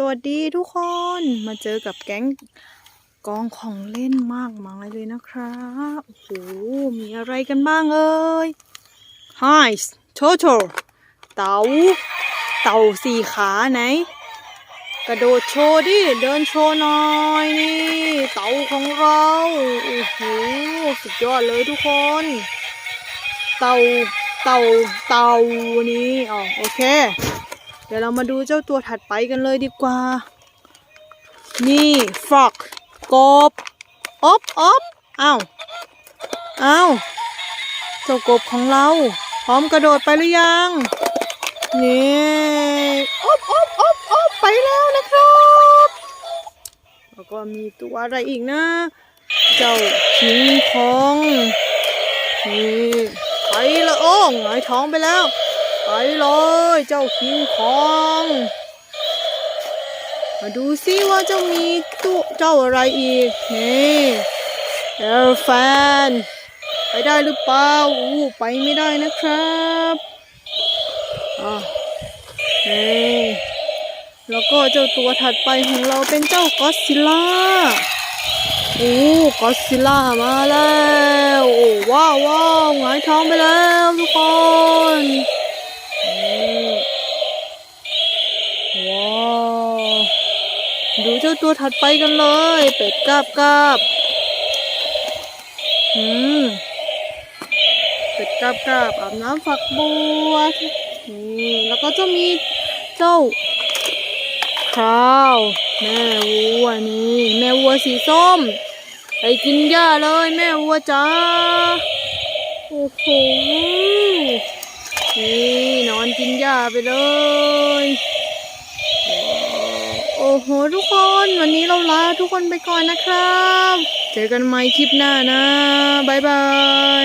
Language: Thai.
สวัสดีทุกคนมาเจอกับแก๊งกองของเล่นมากมายเลยนะครับโอ้โหมีอะไรกันบ้างเอ่ย Hi Toto เต่าเต่าสี่ขาไหน กระโดดโชว์ดิ เดินโชว์หน่อยนี่ เต่าของเราโอ้โหสุดยอดเลยทุกคน เต่าเต่าเต่านี่อ๋อโอเค เดี๋ยวเรามาดูเจ้าตัวถัดไปกันเลยดีกว่า นี่ฟอกกบอบอบอ้าวอ้าวเจ้ากบของเรา พร้อมกระโดดไปหรือยัง นี่อบอบอบอบไปแล้วนะครับแล้วก็มีตัวอะไรอีกนะ เจ้าคิงคองนี่ไปละโอ้หงายท้องไปแล้ว ไปเลยเจ้าคิงคอง มาดูซิว่าจ้ามีตัวเจ้าอะไรอีก นี่เอลแฟน ไปได้หรือเปล่าอู้ไปไม่ได้นะครับอะนี่แล้วก็เจ้าตัวถัดไปของเราเป็นเจ้ากอดซิล่าโอ้กอดซิล่ามาแล้ว โอ้ว้าวว้าวหงายท้องไปแล้วทุกคนว้าวดู เจ้าตัวถัดไปกันเลย เป็ดกาบกาบอืมเป็ดกาบกาบอาบน้ำฝักบัวนี่แล้วก็จะมีเจ้าคราวแม่วัวนี่แม่วัวสีส้ม ไปกินหญ้าเลยแม่วัวจ้าโอ้โหนี่นอนกินหญ้าไปเลย อ้โหทุกคน วันนี้เราลาทุกคนไปก่อนนะครับ เจอกันใหม่คลิปหน้านะ บ๊ายบาย